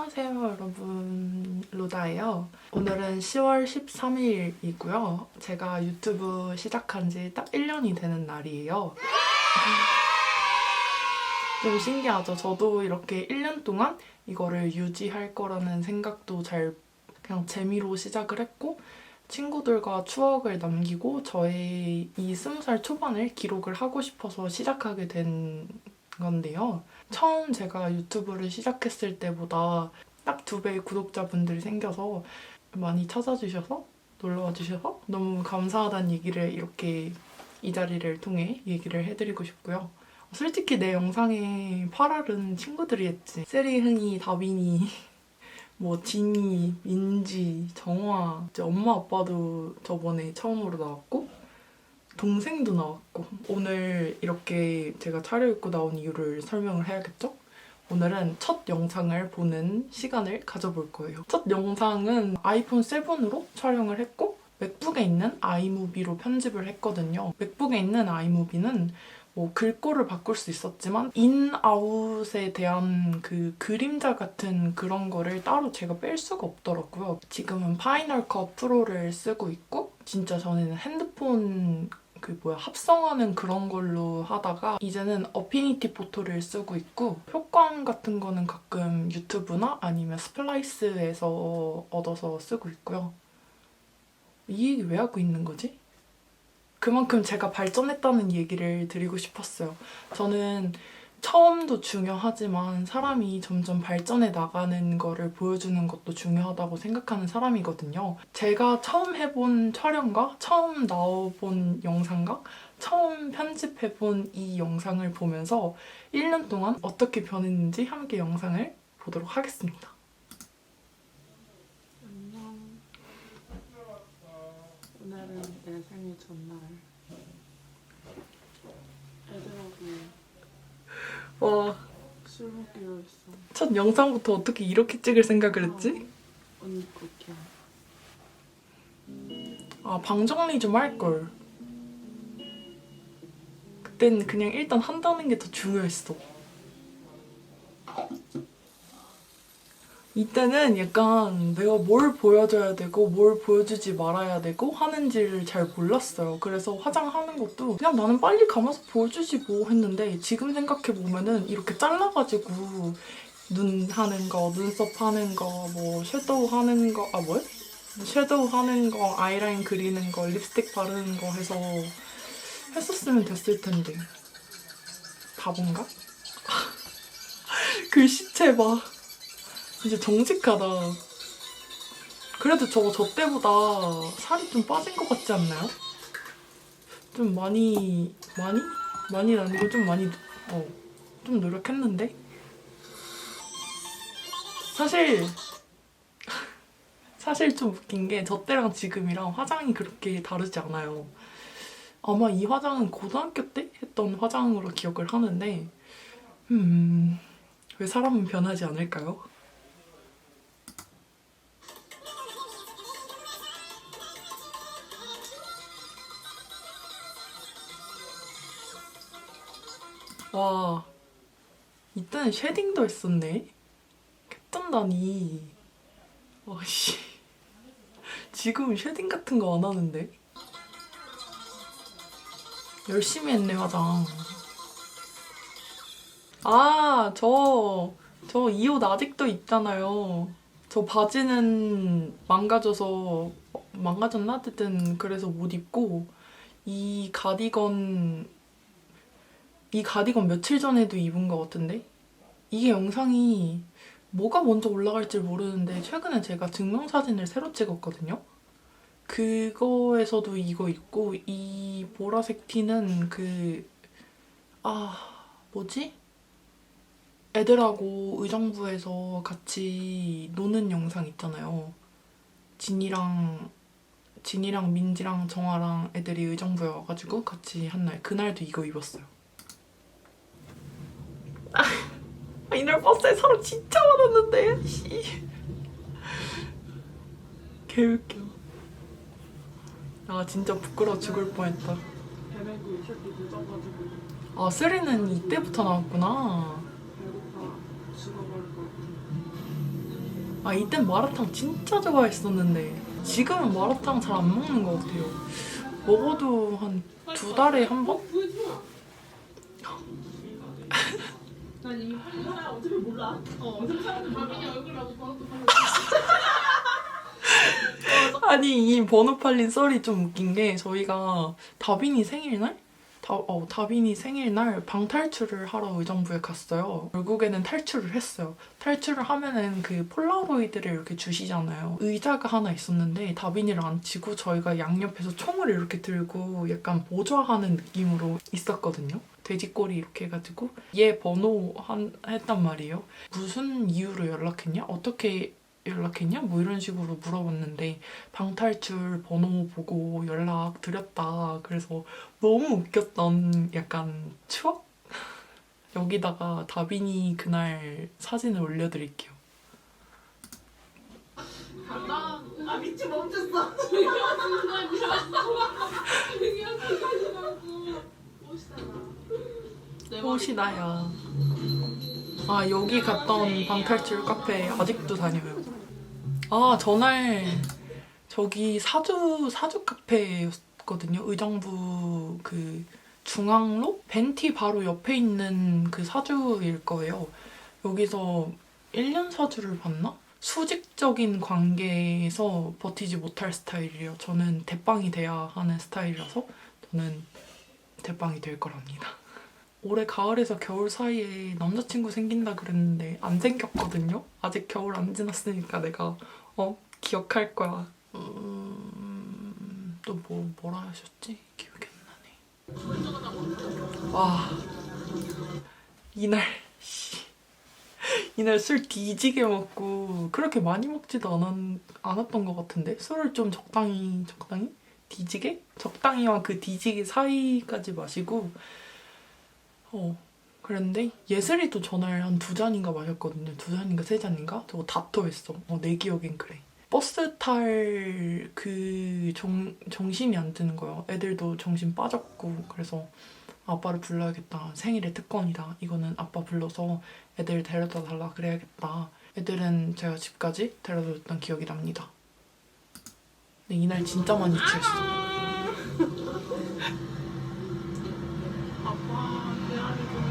안녕하세요 여러분 로다예요. 오늘은 10월 13일이고요. 제가 유튜브 시작한 지 딱 1년이 되는 날이에요. 좀 신기하죠? 저도 이렇게 1년 동안 이거를 유지할 거라는 생각도 잘 그냥 재미로 시작을 했고 친구들과 추억을 남기고 저의 이 20살 초반을 기록을 하고 싶어서 시작하게 된 건데요 처음 제가 유튜브를 시작했을 때보다 딱 두 배의 구독자분들이 생겨서 많이 찾아주셔서 놀러와 주셔서 너무 감사하다는 얘기를 이렇게 이 자리를 통해 얘기를 해드리고 싶고요. 솔직히 내 영상에 8알은 친구들이 했지. 세리, 흥이, 다빈이, 뭐 진이, 민지, 정화, 이제 엄마 아빠도 저번에 처음으로 나왔고 동생도 나왔고 오늘 이렇게 제가 차려입고 나온 이유를 설명을 해야겠죠? 오늘은 첫 영상을 보는 시간을 가져볼 거예요. 첫 영상은 아이폰 7으로 촬영을 했고 맥북에 있는 아이무비로 편집을 했거든요. 맥북에 있는 아이무비는 뭐 글꼴을 바꿀 수 있었지만 인아웃에 대한 그 그림자 같은 그런 거를 따로 제가 뺄 수가 없더라고요. 지금은 파이널 컷 프로를 쓰고 있고 진짜 전에는 핸드폰 그 뭐야 합성하는 그런 걸로 하다가 이제는 어피니티 포토를 쓰고 있고 효과음 같은 거는 가끔 유튜브나 아니면 스플라이스에서 얻어서 쓰고 있고요. 이 얘기 왜 하고 있는 거지? 그만큼 제가 발전했다는 얘기를 드리고 싶었어요. 저는 처음도 중요하지만 사람이 점점 발전해 나가는 거를 보여주는 것도 중요하다고 생각하는 사람이거든요. 제가 처음 해본 촬영과 처음 나와본 영상과 처음 편집해본 이 영상을 보면서 1년 동안 어떻게 변했는지 함께 영상을 보도록 하겠습니다. 안녕. 오늘은 내 생일 전날. 애들하고 와, 술 먹기로 했어. 첫 영상부터 어떻게 이렇게 찍을 생각을 했지? 언니 그렇게. 아, 방 정리 좀 할걸. 그땐 그냥 일단 한다는 게 더 중요했어. 이때는 약간 내가 뭘 보여줘야 되고 뭘 보여주지 말아야 되고 하는지를 잘 몰랐어요. 그래서 화장하는 것도 그냥 나는 빨리 감아서 보여주지 뭐 했는데 지금 생각해보면은 이렇게 잘라가지고 눈 하는 거, 눈썹 하는 거, 뭐 섀도우 하는 거, 아 뭐야? 섀도우 하는 거, 아이라인 그리는 거, 립스틱 바르는 거 해서 했었으면 됐을 텐데. 바본가? 글씨체 봐. 이제 정직하다. 그래도 저거 저 때보다 살이 좀 빠진 것 같지 않나요? 좀 많이, 많이? 많이는 아니고 좀 많이, 어, 좀 노력했는데? 사실, 사실 좀 웃긴 게 저 때랑 지금이랑 화장이 그렇게 다르지 않아요. 아마 이 화장은 고등학교 때 했던 화장으로 기억을 하는데, 음, 왜 사람은 변하지 않을까요? 와, 이때는 쉐딩도 했었네. 개쩐다니. 와씨. 지금은 쉐딩 같은 거 안 하는데. 열심히 했네, 화장. 아, 저, 저 이 옷 아직도 입잖아요. 저 바지는 망가져서, 어, 망가졌나? 어쨌든 그래서 못 입고, 이 가디건, 이 가디건 며칠 전에도 입은 것 같은데? 이게 영상이 뭐가 먼저 올라갈지 모르는데, 최근에 제가 증명사진을 새로 찍었거든요? 그거에서도 이거 있고 이 보라색 티는 그 아 뭐지? 애들하고 의정부에서 같이 노는 영상 있잖아요. 진이랑 진이랑 민지랑 정아랑 애들이 의정부에 와가지고 같이 한 날 그날도 이거 입었어요. 아, 이날 버스에 사람 진짜 많았는데 씨. 개웃겨. 아 진짜 부끄러워 죽을 뻔했다. 아 쓰리는 이때부터 나왔구나. 아 이땐 마라탕 진짜 좋아했었는데 지금은 마라탕 잘 안 먹는 것 같아요. 먹어도 한 두 달에 한 번? 난 이미 팔리야 어차피 몰라. 어 어차피 사람들 다빈이 얼굴하고 번호도 팔려. 아니 이 번호 팔린 썰이 좀 웃긴 게 저희가 다빈이 생일날 다, 어, 다빈이 생일날 방탈출을 하러 의정부에 갔어요. 결국에는 탈출을 했어요. 탈출을 하면은 그 폴라로이드를 이렇게 주시잖아요. 의자가 하나 있었는데 다빈이를 앉히고 저희가 양옆에서 총을 이렇게 들고 약간 보좌하는 느낌으로 있었거든요. 돼지꼬리 이렇게 해가지고 얘 번호 한, 했단 말이에요. 무슨 이유로 연락했냐? 어떻게 연락했냐? 뭐 이런 식으로 물어봤는데 방탈출 번호 보고 연락 드렸다. 그래서 너무 웃겼던 약간 추억? 여기다가 다빈이 그날 사진을 올려드릴게요. 나, 아 미치 멈췄어. 꽃이다야. 아 여기 갔던 방탈출 카페 아직도 다녀요. 아 저날 저기 사주 사주 카페였거든요. 의정부 그 중앙로 벤티 바로 옆에 있는 그 사주일 거예요. 여기서 1년 사주를 봤나? 수직적인 관계에서 버티지 못할 스타일이에요. 저는 대빵이 돼야 하는 스타일이라서 저는 대빵이 될 거랍니다. 올해 가을에서 겨울 사이에 남자친구 생긴다 그랬는데 안 생겼거든요. 아직 겨울 안 지났으니까 내가 어 기억할 거야. 음, 또 뭐 뭐라 하셨지? 기억이 안 나네. 와 이날 씨 이날 술 뒤지게 먹고 그렇게 많이 먹지도 않았, 않았던 것 같은데 술을 좀 적당히 적당히 뒤지게 적당히와 그 뒤지게 사이까지 마시고 어 그랬는데 예슬이도 전날 한두 잔인가 마셨거든요. 두 잔인가 세 잔인가? 저거 다 토했어. 어 내 기억엔 그래. 버스 탈 그 정신이 안 드는 거예요 애들도 정신 빠졌고 그래서 아빠를 불러야겠다. 생일의 특권이다. 이거는 아빠 불러서 애들 데려다 달라 그래야겠다. 애들은 제가 집까지 데려다 줬던 기억이 납니다. 근데 이날 진짜 많이 취했어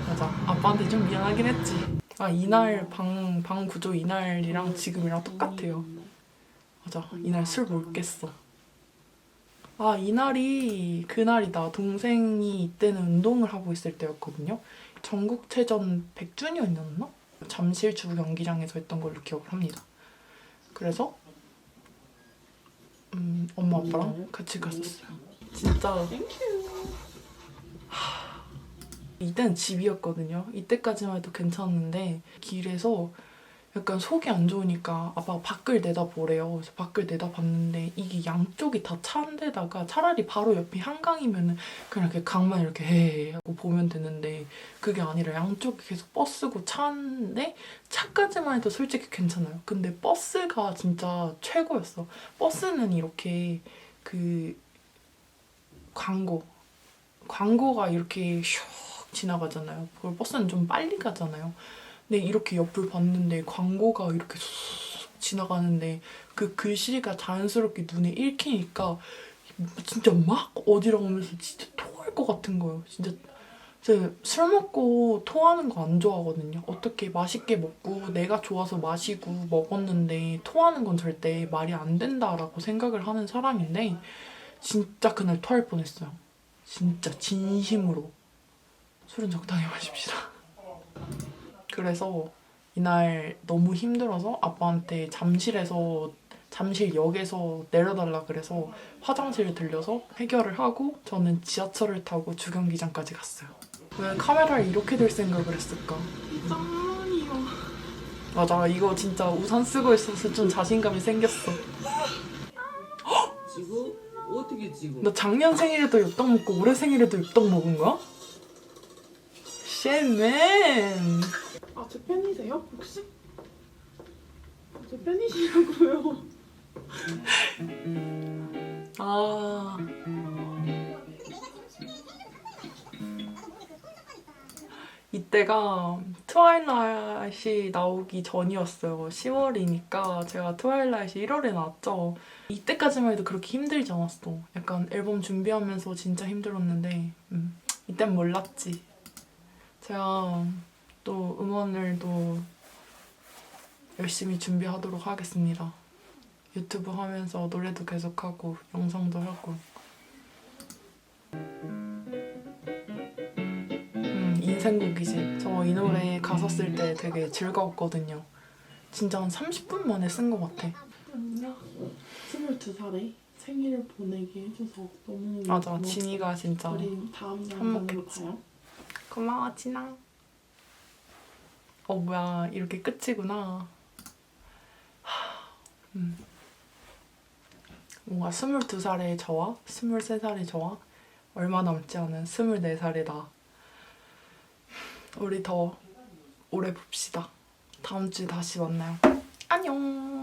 맞아. 아빠한테 좀 미안하긴 했지. 아 이날 방, 방 구조 이날이랑 지금이랑 똑같아요. 맞아. 이날 술못 깼어. 아 이날이 그날이다. 동생이 이때는 운동을 하고 있을 때였거든요. 전국체전 100주년이었나? 잠실 주 경기장에서 했던 걸로 기억을 합니다. 그래서 음, 엄마 아빠랑 같이 갔었어요. 진짜 이때는 집이었거든요. 이때까지만 해도 괜찮은데 길에서 약간 속이 안 좋으니까 아빠가 밖을 내다보래요. 그래서 밖을 내다봤는데 이게 양쪽이 다 차인데다가 차라리 바로 옆이 한강이면은 그냥 이렇게 강만 이렇게 헤 하고 보면 되는데 그게 아니라 양쪽이 계속 버스고 차인데 차까지만 해도 솔직히 괜찮아요. 근데 버스가 진짜 최고였어. 버스는 이렇게 그 광고 광고가 이렇게 슉 지나가잖아요. 그걸 버스는 좀 빨리 가잖아요. 근데 이렇게 옆을 봤는데 광고가 이렇게 쑥 지나가는데 그 글씨가 자연스럽게 눈에 읽히니까 진짜 막 어지러우면서 진짜 토할 것 같은 거예요. 진짜 술 먹고 토하는 거 안 좋아하거든요. 어떻게 맛있게 먹고 내가 좋아서 마시고 먹었는데 토하는 건 절대 말이 안 된다라고 생각을 하는 사람인데 진짜 그날 토할 뻔했어요. 진짜 진심으로 술은 적당히 마십시다. 그래서 이날 너무 힘들어서 아빠한테 잠실에서 잠실역에서 내려달라 그래서 화장실을 들려서 해결을 하고 저는 지하철을 타고 주경기장까지 갔어요. 왜 카메라를 이렇게 들 생각을 했을까? 짱이요. 맞아 이거 진짜 우산 쓰고 있어서 좀 자신감이 생겼어. 지고 어떻게 지고? 너 작년 생일에도 엽떡 먹고 올해 생일에도 엽떡 먹은 거야? 쉣맨 아, 제 팬이세요? 혹시? 아, 제 팬이시라고요. 아 이때가 트와일라이트이 나오기 전이었어요. 10월이니까 제가 트와일라이트 1월에 나왔죠. 이때까지만 해도 그렇게 힘들지 않았어. 약간 앨범 준비하면서 진짜 힘들었는데 음, 이땐 몰랐지. 제가 또 음원을 또 열심히 준비하도록 하겠습니다. 유튜브 하면서 노래도 계속하고 영상도 하고 음, 인생곡이지. 저 이 노래 가사 쓸 때 되게 즐거웠거든요. 진짜 한 30분 만에 쓴 것 같아. 안녕. 22살에 생일을 보내게 해줘서 너무 맞아. 진이가 진짜 우리 다음 영상으로. 봐요. 고마워 진아. 어 뭐야 이렇게 끝이구나. 하, 음. 뭔가 22살의 저와 23살의 저와 얼마 남지 않은 24살의 나. 우리 더 오래 봅시다. 다음 주에 다시 만나요. 안녕.